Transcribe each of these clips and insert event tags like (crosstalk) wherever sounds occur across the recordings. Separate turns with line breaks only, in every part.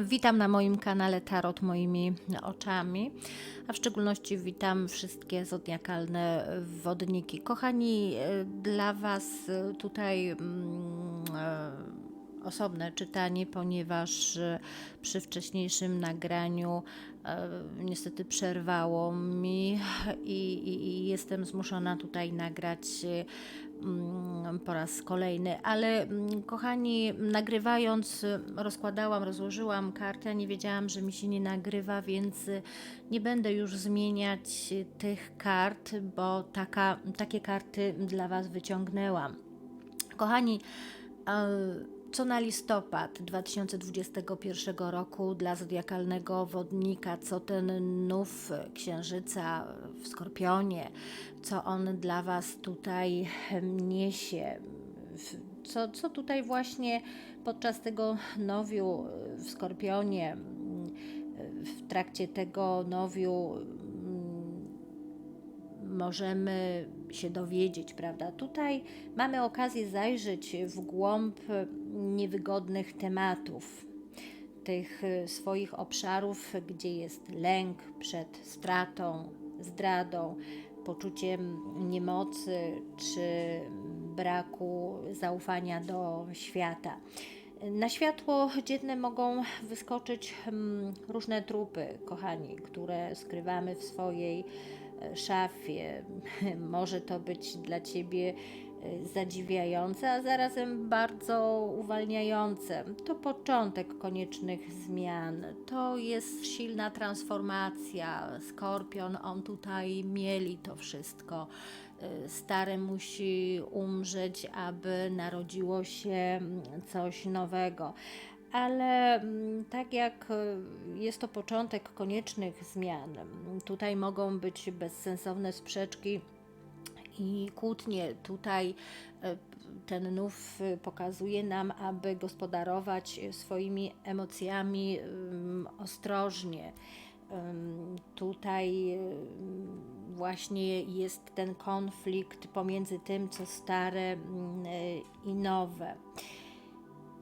Witam na moim kanale Tarot moimi oczami, a w szczególności witam wszystkie zodiakalne wodniki. Kochani, e, dla Was tutaj mm, e, osobne czytanie, ponieważ e, przy wcześniejszym nagraniu niestety przerwało mi i, i, i jestem zmuszona tutaj nagrać po raz kolejny, ale mm, kochani, nagrywając, rozkładałam, rozłożyłam kartę, nie wiedziałam, że mi się nie nagrywa, więc nie będę już zmieniać tych kart, bo taka, takie karty dla Was wyciągnęłam. Kochani, e, co na listopad 2021 roku dla zodiakalnego wodnika, co ten nów księżyca w Skorpionie, co on dla Was tutaj niesie, co, co tutaj właśnie podczas tego nowiu w Skorpionie, w trakcie tego nowiu możemy się dowiedzieć, prawda? Tutaj mamy okazję zajrzeć w głąb niewygodnych tematów, tych y, swoich obszarów, gdzie jest lęk przed stratą, zdradą, poczuciem niemocy czy braku zaufania do świata. Na światło dzienne mogą wyskoczyć mm, różne trupy, kochani, które skrywamy w swojej e, szafie. (laughs) Może to być dla ciebie zadziwiające, a zarazem bardzo uwalniające. To początek koniecznych zmian. To jest silna transformacja. Skorpion, on tutaj mieli to wszystko. Y, Stare musi umrzeć, aby narodziło się mm, coś nowego. Ale mm, tak jak y, jest to początek koniecznych zmian, mm, tutaj mogą być bezsensowne sprzeczki i kłótnie. Tutaj e, ten nów e, pokazuje nam, aby gospodarować swoimi emocjami ostrożnie. Tutaj właśnie jest ten konflikt pomiędzy tym, co stare e, i nowe.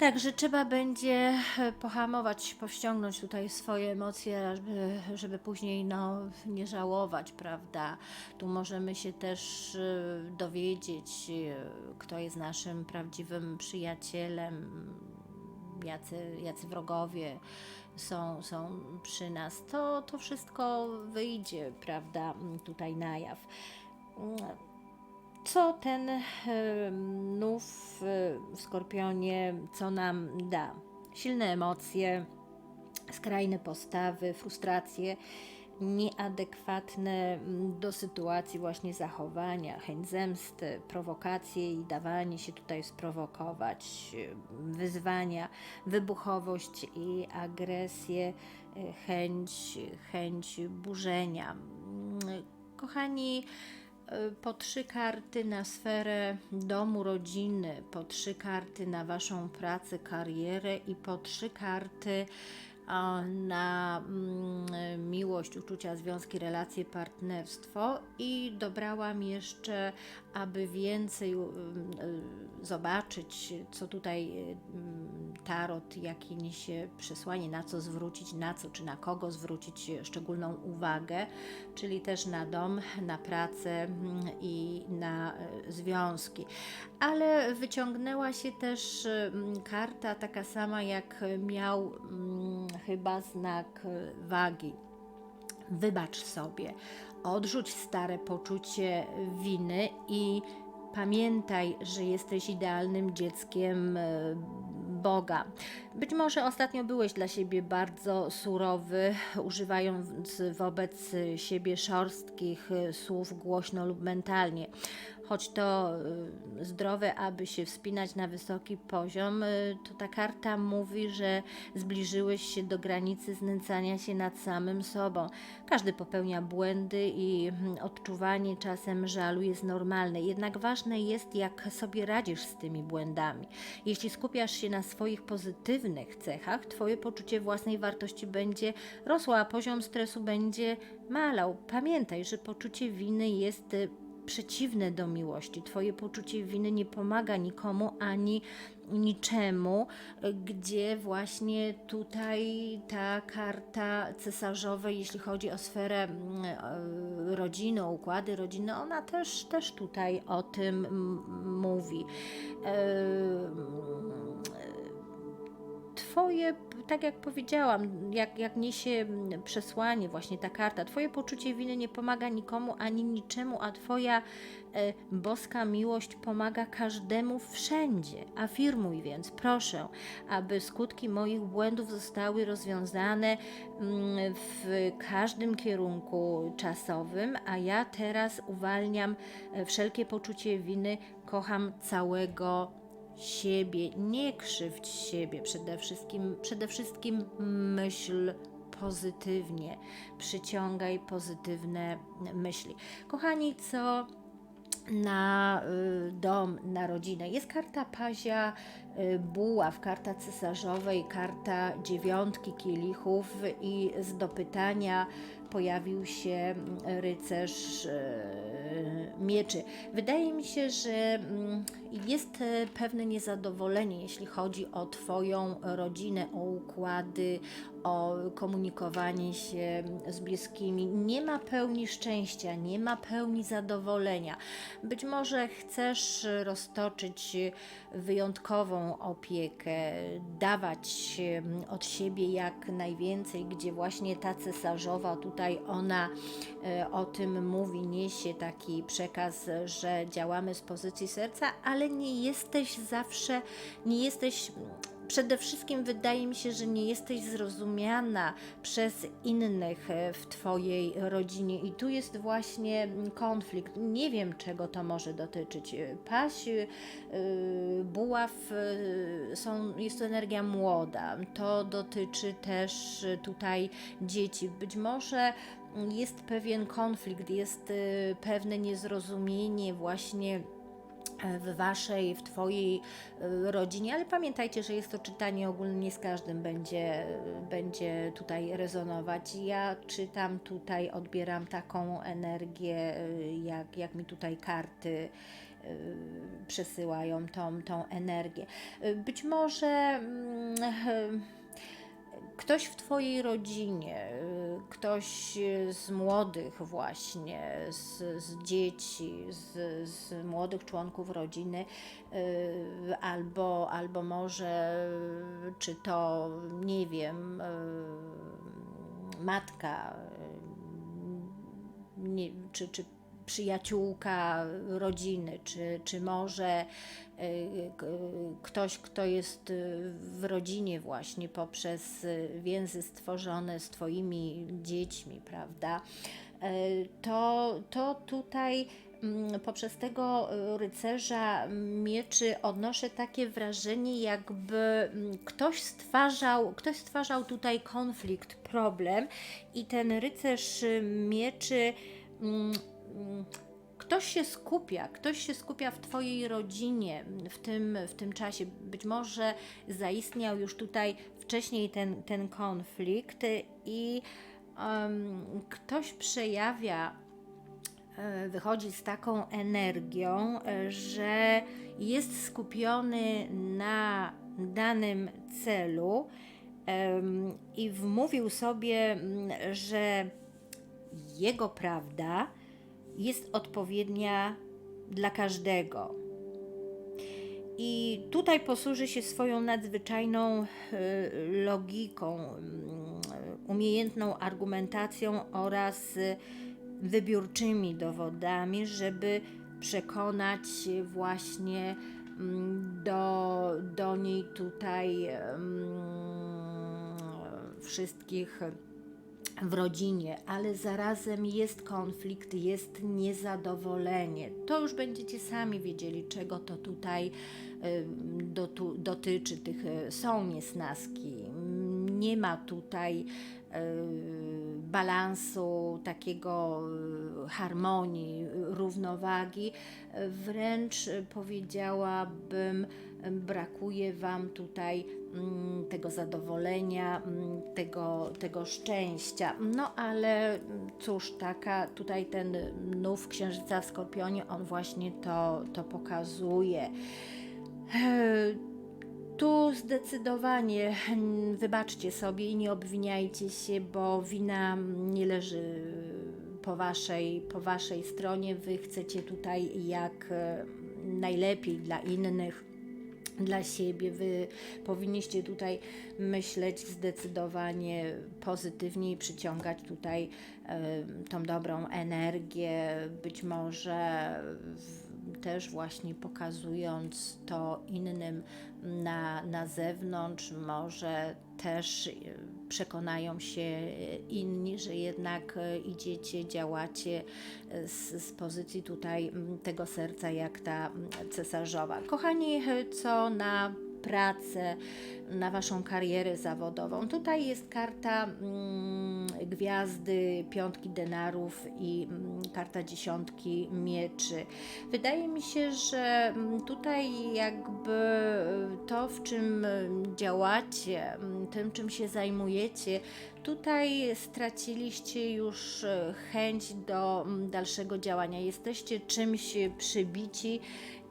Także trzeba będzie e, pohamować, powściągnąć tutaj swoje emocje, żeby, żeby później no, nie żałować, prawda? Tu możemy się też e, dowiedzieć, e, kto jest naszym prawdziwym przyjacielem, jacy, jacy wrogowie są, są przy nas. To, to wszystko wyjdzie, prawda, tutaj na jaw co ten e, nów e, w Skorpionie, co nam da? Silne emocje, skrajne postawy, frustracje, nieadekwatne do sytuacji właśnie zachowania, chęć zemsty, prowokacje i dawanie się tutaj sprowokować, wyzwania, wybuchowość i agresję, e, chęć, chęć burzenia. Kochani, po trzy karty na sferę domu, rodziny, po trzy karty na Waszą pracę, karierę i po trzy karty na mm, miłość, uczucia, związki, relacje, partnerstwo. I dobrałam jeszcze, aby więcej y, zobaczyć, co tutaj mm, tarot, jakie niesie przesłanie, na co zwrócić, na co czy na kogo zwrócić szczególną uwagę, czyli też na dom, na pracę i na e, związki. Ale wyciągnęła się też karta taka sama, jak miał chyba znak e, wagi. Wybacz sobie, odrzuć stare poczucie winy i pamiętaj, że jesteś idealnym dzieckiem e, Boga. Być może ostatnio byłeś dla siebie bardzo surowy, używając wobec siebie szorstkich e, słów głośno lub mentalnie. Choć to e, zdrowe, aby się wspinać na wysoki poziom, e, to ta karta mówi, że zbliżyłeś się do granicy znęcania się nad samym sobą. Każdy popełnia błędy i mm, odczuwanie czasem żalu jest normalne. Jednak ważne jest, jak sobie radzisz z tymi błędami. Jeśli skupiasz się na swoich pozytywnych cechach, Twoje poczucie własnej wartości będzie rosło, a poziom stresu będzie malał. Pamiętaj, że poczucie winy jest y, przeciwne do miłości. Twoje poczucie winy nie pomaga nikomu ani niczemu, gdzie właśnie tutaj ta karta cesarzowej, jeśli chodzi o sferę mm, e, rodziny, o układy rodziny, ona też, też tutaj o tym mówi. E, Twoje, tak jak powiedziałam, jak, jak niesie przesłanie właśnie ta karta, Twoje poczucie winy nie pomaga nikomu ani niczemu, a Twoja e, boska miłość pomaga każdemu wszędzie. Afirmuj więc, proszę, aby skutki moich błędów zostały rozwiązane mm, w każdym kierunku czasowym, a ja teraz uwalniam e, wszelkie poczucie winy, kocham całego siebie, nie krzywdź siebie przede wszystkim, przede wszystkim myśl pozytywnie, przyciągaj pozytywne myśli. Kochani, co na y, dom, na rodzinę. Jest karta pazia y, buław, karta cesarzowej, karta dziewiątki kielichów i z dopytania pojawił się rycerz y, mieczy. Wydaje mi się, że mm, jest e, pewne niezadowolenie, jeśli chodzi o Twoją rodzinę, o układy, o komunikowanie się z bliskimi. Nie ma pełni szczęścia, nie ma pełni zadowolenia. Być może chcesz roztoczyć wyjątkową opiekę, dawać od siebie jak najwięcej, gdzie właśnie ta cesarzowa tutaj ona e, o tym mówi, niesie taki przekaz, że działamy z pozycji serca, ale nie jesteś zawsze, nie jesteś przede wszystkim wydaje mi się, że nie jesteś zrozumiana przez innych e, w Twojej rodzinie, i tu jest właśnie konflikt. Nie wiem, czego to może dotyczyć. E, paś, e, buław są, jest to energia młoda. To dotyczy też tutaj dzieci. Być może jest pewien konflikt, jest pewne niezrozumienie właśnie w waszej, w twojej y, rodzinie, ale pamiętajcie, że jest to czytanie ogólnie nie z każdym będzie, będzie tutaj rezonować. Ja czytam tutaj, odbieram taką energię, y, jak, jak mi tutaj karty przesyłają tą, tą energię. Być może mm, ktoś w Twojej rodzinie, y, ktoś z młodych właśnie, z, z dzieci, z, z, młodych członków rodziny, y, albo, albo może czy to, nie wiem, y, matka, nie, czy, czy przyjaciółka rodziny, czy, czy może y, ktoś, kto jest y, w rodzinie właśnie poprzez y, więzy stworzone z Twoimi dziećmi, prawda? To, to tutaj mm, poprzez tego rycerza mieczy odnoszę takie wrażenie, jakby mm, ktoś stwarzał, ktoś stwarzał tutaj konflikt, problem i ten rycerz mieczy mm, ktoś się skupia, ktoś się skupia w Twojej rodzinie w tym, w tym czasie. Być może zaistniał już tutaj wcześniej ten, ten konflikt i um, ktoś przejawia, e, wychodzi z taką energią, e, że jest skupiony na danym celu um, i wmówił sobie, że jego prawda jest odpowiednia dla każdego. I tutaj posłuży się swoją nadzwyczajną e, logiką, mm, umiejętną argumentacją oraz wybiórczymi dowodami, żeby przekonać właśnie mm, do, do niej tutaj mm, wszystkich w rodzinie, ale zarazem jest konflikt, jest niezadowolenie. To już będziecie sami wiedzieli, czego to tutaj dotyczy. Tych, są niesnaski, nie ma tutaj e, balansu, takiego e, harmonii, równowagi. E, Wręcz powiedziałabym, brakuje Wam tutaj mm, tego zadowolenia, mm, tego, tego szczęścia. No ale mm, cóż, taka tutaj ten nów księżyca w Skorpionie, on właśnie to, to pokazuje. Tu zdecydowanie mm, wybaczcie sobie i nie obwiniajcie się, bo wina nie leży po waszej, po waszej stronie. Wy chcecie tutaj jak e, najlepiej dla innych dla siebie. Wy powinniście tutaj myśleć zdecydowanie pozytywnie i przyciągać tutaj e, tą dobrą energię, być może w, też właśnie pokazując to innym na, na zewnątrz, może też e, przekonają się inni, że jednak e, idziecie, działacie e, z, z pozycji tutaj tego serca, jak ta cesarzowa. Kochani, e, co na pracę, na Waszą karierę zawodową. Tutaj jest karta mm, gwiazdy, piątki denarów i mm, karta dziesiątki mieczy. Wydaje mi się, że mm, tutaj jakby to, w czym działacie, tym, czym się zajmujecie, tutaj straciliście już e, chęć do dalszego działania. Jesteście czymś przybici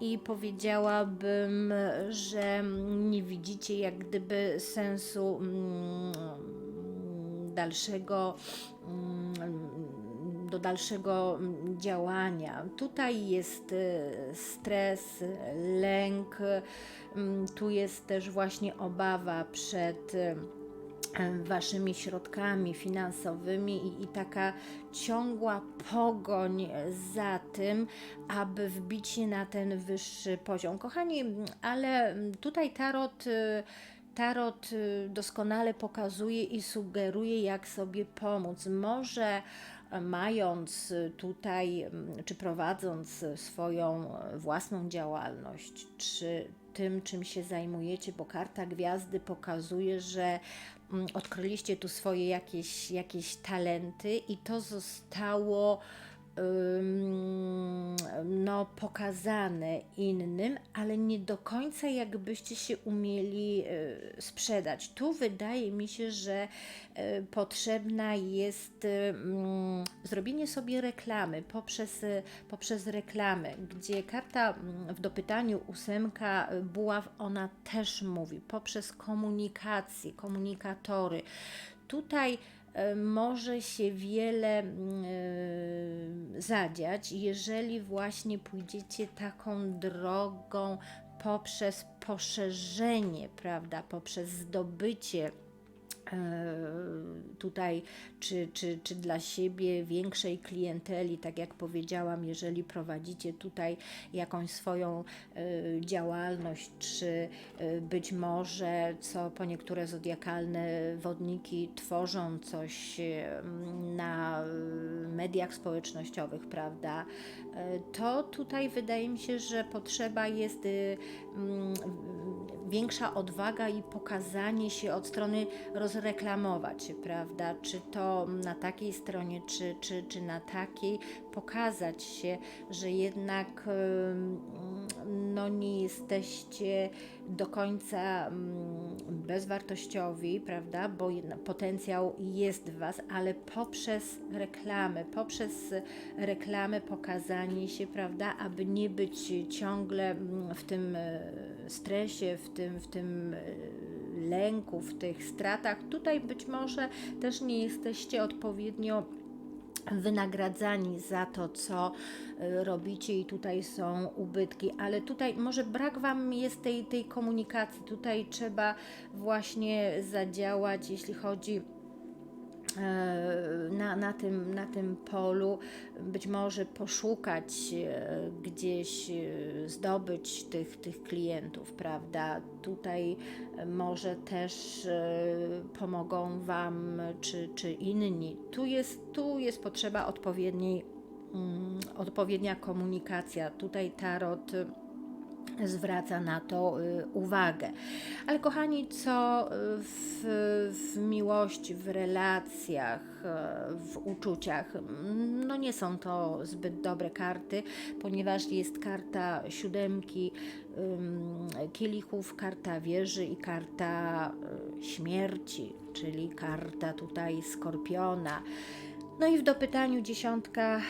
i powiedziałabym, że nie widzicie jak gdyby sensu mm, dalszego mm, do dalszego działania. Tutaj jest e, stres, lęk, mm, tu jest też właśnie obawa przed waszymi środkami finansowymi i, i taka ciągła pogoń za tym, aby wbić się na ten wyższy poziom. Kochani, ale tutaj tarot. y, Tarot y, doskonale pokazuje i sugeruje, jak sobie pomóc. Może mając tutaj, mm, czy prowadząc swoją własną działalność, czy tym, czym się zajmujecie, bo karta gwiazdy pokazuje, że odkryliście tu swoje jakieś, jakieś talenty i to zostało no, pokazane innym, ale nie do końca jakbyście się umieli y, sprzedać. Tu wydaje mi się, że y, potrzebna jest zrobienie sobie reklamy poprzez, y, poprzez reklamę, gdzie karta w dopytaniu ósemka buław, ona też mówi poprzez komunikację, komunikatory. Tutaj może się wiele mm, e, zadziać, jeżeli właśnie pójdziecie taką drogą poprzez poszerzenie, prawda, poprzez zdobycie e, tutaj, czy, czy, czy dla siebie większej klienteli, tak jak powiedziałam, jeżeli prowadzicie tutaj jakąś swoją e, działalność, czy e, być może, co po niektóre zodiakalne wodniki tworzą coś e, na e, mediach społecznościowych, prawda, e, to tutaj wydaje mi się, że potrzeba jest y, mm, większa odwaga i pokazanie się od strony rozreklamować prawda? Czy to na takiej stronie, czy, czy, czy na takiej, pokazać się, że jednak no, nie jesteście do końca mm, bezwartościowi, prawda? Bo potencjał jest w Was, ale poprzez reklamę, poprzez reklamę pokazanie się, prawda? Aby nie być ciągle mm, w tym e, stresie, w tym, w tym e, lęku, w tych stratach. Tutaj być może też nie jesteście odpowiednio wynagradzani za to, co y, robicie i tutaj są ubytki, ale tutaj może brak Wam jest tej, tej komunikacji, tutaj trzeba właśnie zadziałać, jeśli chodzi e, na, na, tym, na tym polu, być może poszukać e, gdzieś, e, zdobyć tych, tych klientów, prawda? Tutaj e, może też e, pomogą Wam czy, czy inni. Tu jest, tu jest potrzeba odpowiedniej, mm, odpowiednia komunikacja. Tutaj tarot zwraca na to y, uwagę. Ale kochani, co y, w, w miłości, w relacjach, y, w uczuciach, no nie są to zbyt dobre karty, ponieważ jest karta siódemki kielichów, karta wieży i karta śmierci, czyli karta tutaj skorpiona. No i w dopytaniu dziesiątka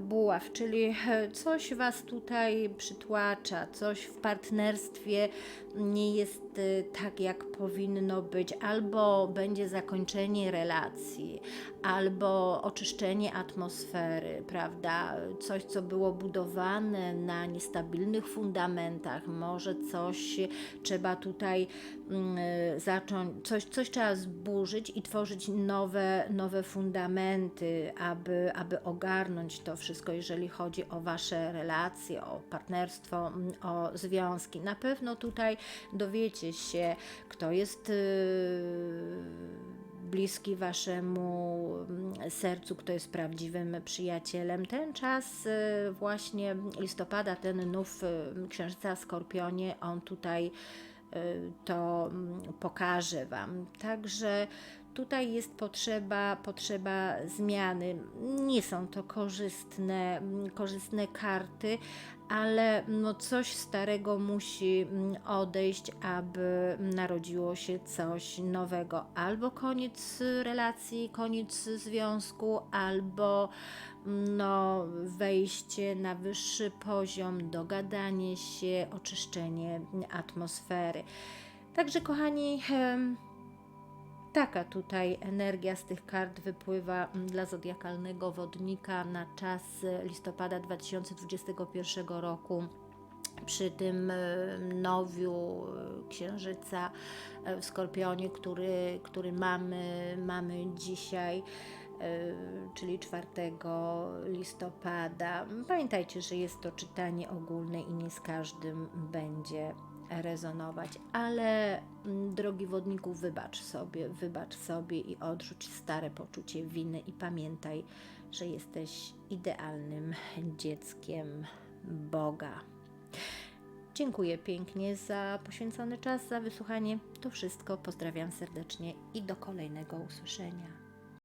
buław, czyli coś Was tutaj przytłacza, coś w partnerstwie nie jest y, tak, jak powinno być, albo będzie zakończenie relacji, albo oczyszczenie atmosfery, prawda? Coś, co było budowane na niestabilnych fundamentach, może coś trzeba tutaj zacząć, coś, coś trzeba zburzyć i tworzyć nowe, nowe fundamenty, aby, aby ogarnąć to wszystko, jeżeli chodzi o Wasze relacje, o partnerstwo, mm, o związki. Na pewno tutaj dowiecie się, kto jest yy, bliski waszemu mm, sercu, kto jest prawdziwym przyjacielem. Ten czas y, właśnie listopada, ten nów y, księżyca Skorpionie, on tutaj y, to mm, pokaże wam. Także tutaj jest potrzeba, potrzeba zmiany. Nie są to korzystne, mm, korzystne karty, ale no coś starego musi mm, odejść, aby narodziło się coś nowego. Albo koniec relacji, koniec związku, albo mm, no, wejście na wyższy poziom, dogadanie się, oczyszczenie atmosfery. Także, kochani, Taka tutaj energia z tych kart wypływa mm, dla zodiakalnego wodnika na czas e, listopada 2021 roku. Przy tym e, nowiu e, księżyca w Skorpionie, który, który mamy, mamy dzisiaj czyli 4 listopada. Pamiętajcie, że jest to czytanie ogólne i nie z każdym będzie rezonować, ale mm, drogi wodniku, wybacz sobie, wybacz sobie i odrzuć stare poczucie winy i pamiętaj, że jesteś idealnym dzieckiem Boga. Dziękuję pięknie za poświęcony czas, za wysłuchanie. To wszystko. Pozdrawiam serdecznie i do kolejnego usłyszenia.